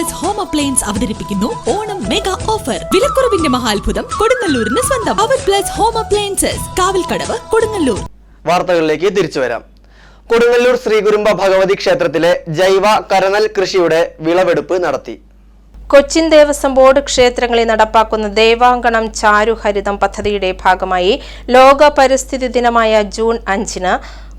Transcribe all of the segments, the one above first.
Plus home appliance അവതരിപ്പിക്കുന്നു Onam mega offer വിലക്കുറവിന്റെ മഹാത്ഭുതം കൊടുങ്ങല്ലൂരിന് സ്വന്തം. അവർ plus home appliances Kavalkadavu Kodungallur. വാർത്തകളിലേക്ക് തിരിച്ചു വരാം. കൊടുങ്ങല്ലൂർ ശ്രീകുരുമ്പ ഭഗവതി ക്ഷേത്രത്തിലെ ജൈവ കരനൽ കൃഷിയുടെ വിളവെടുപ്പ് നടത്തി. കൊച്ചിൻ ദേവസ്വം ബോർഡ് ക്ഷേത്രങ്ങളിൽ നടപ്പാക്കുന്ന ദേവാങ്കണം ചാരുഹരിതം പദ്ധതിയുടെ ഭാഗമായി ലോക പരിസ്ഥിതി ദിനമായ ജൂൺ അഞ്ചിന്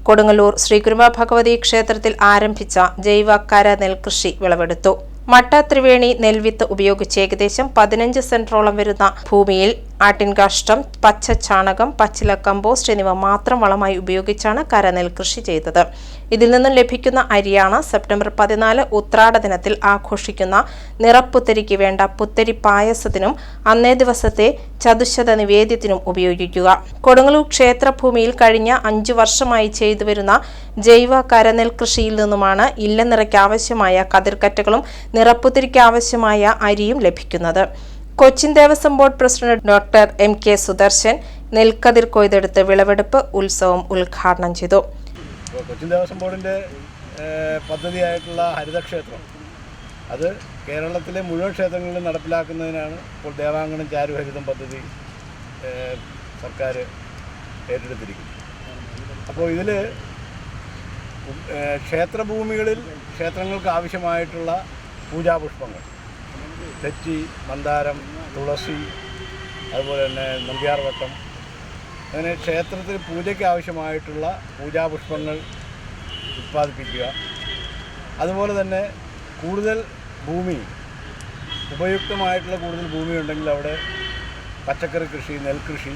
കൊടുങ്ങല്ലൂർ ശ്രീകുരുമ ഭഗവതി ക്ഷേത്രത്തിൽ ആരംഭിച്ച ജൈവ കരനെൽ നെൽകൃഷി വിളവെടുത്തു. മട്ട ത്രിവേണി നെൽവിത്ത് ഉപയോഗിച്ച് ഏകദേശം പതിനഞ്ച് സെന്ററോളം വരുന്ന ഭൂമിയിൽ ആട്ടിൻകാഷ്ടം പച്ച ചാണകം പച്ചില കമ്പോസ്റ്റ് എന്നിവ മാത്രം വളമായി ഉപയോഗിച്ചാണ് കരനെൽ കൃഷി ചെയ്തത്. ഇതിൽ നിന്നും ലഭിക്കുന്ന അരിയാണ് സെപ്റ്റംബർ പതിനാല് ഉത്രാട ദിനത്തിൽ ആഘോഷിക്കുന്ന നിറപ്പുത്തരിക്ക് വേണ്ട പുത്തരി പായസത്തിനും അന്നേ ദിവസത്തെ ചതുശത നിവേദ്യത്തിനും ഉപയോഗിക്കുക. കൊടുങ്ങല്ലൂർ ക്ഷേത്രഭൂമിയിൽ കഴിഞ്ഞ അഞ്ചു വർഷമായി ചെയ്തു വരുന്ന ജൈവ കരനെൽ കൃഷിയിൽ നിന്നുമാണ് ഇല്ലനിറയ്ക്ക് ആവശ്യമായ കതിർക്കറ്റകളും നിറപ്പുത്തിരിക്ക് ആവശ്യമായ അരിയും ലഭിക്കുന്നത്. Cochin Devaswom board president doctor M K Sudarshan നെൽക്കതിർ കൊയ്തെടുത്ത് വിളവെടുപ്പ് ഉത്സവം ഉദ്ഘാടനം ചെയ്തു. കൊച്ചിൻ ദേവസ്വം ബോർഡിന്റെ പദ്ധതിയായിട്ടുള്ള ഹരിതക്ഷേത്രം. അത് കേരളത്തിലെ മുഴുവൻ ക്ഷേത്രങ്ങളിലും നടപ്പിലാക്കുന്നതിനാണ് ഇപ്പോൾ ദേവാങ്കണം ചാരുഹരിതം പദ്ധതി സർക്കാർ ഏറ്റെടുത്തിരിക്കുന്നത്. അപ്പോൾ ഇതിൽ ക്ഷേത്രഭൂമികളിൽ ക്ഷേത്രങ്ങൾക്ക് ആവശ്യമായിട്ടുള്ള പൂജാപുഷ്പങ്ങൾ തെച്ചി മന്ദാരം തുളസി അതുപോലെ തന്നെ നമ്പ്യാർവട്ടം അങ്ങനെ ക്ഷേത്രത്തിൽ പൂജയ്ക്ക് ആവശ്യമായിട്ടുള്ള പൂജാപുഷ്പങ്ങൾ ഉത്പാദിപ്പിക്കുക. അതുപോലെ തന്നെ കൂടുതൽ ഭൂമി ഉപയുക്തമായിട്ടുള്ള കൂടുതൽ ഭൂമി ഉണ്ടെങ്കിൽ അവിടെ പച്ചക്കറി കൃഷി നെൽകൃഷി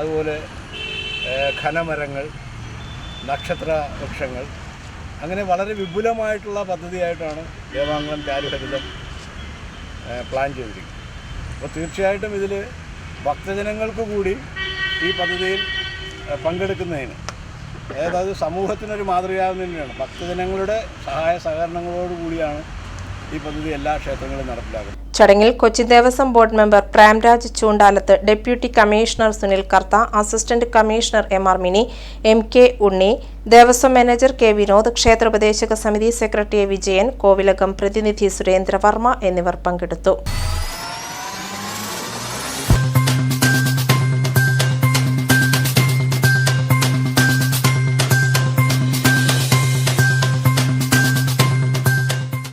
അതുപോലെ ഖനമരങ്ങൾ നക്ഷത്ര വൃക്ഷങ്ങൾ. അങ്ങനെ വളരെ വിപുലമായിട്ടുള്ള പദ്ധതിയായിട്ടാണ് ദേവാംഗം ചാരുഹരിതം പ്ലാൻ ചെയ്തിരിക്കുന്നത് അപ്പോൾ തീർച്ചയായിട്ടും ഇതിൽ ഭക്തജനങ്ങൾക്ക് കൂടി ഈ പദ്ധതിയിൽ പങ്കെടുക്കുന്നതിന് അതായത് സമൂഹത്തിനൊരു മാതൃകയാകുന്നതിനാണ് ഭക്തജനങ്ങളുടെ സഹായ സഹകരണങ്ങളോടുകൂടിയാണ് ഈ പദ്ധതി എല്ലാ ക്ഷേത്രങ്ങളും നടപ്പിലാക്കും ചടങ്ങിൽ Kochi Devaswom board member Premraj Choondalath deputy commissioner Sunil Kartha assistant commissioner M R Mini M K Unni Devaswom manager K Vinod ക്ഷേത്രോപദേശക സമിതി സെക്രട്ടറി വിജയൻ കോവിലകം പ്രതിനിധി സുരേന്ദ്രവർമ്മ എന്നിവർ പങ്കെടുത്തു.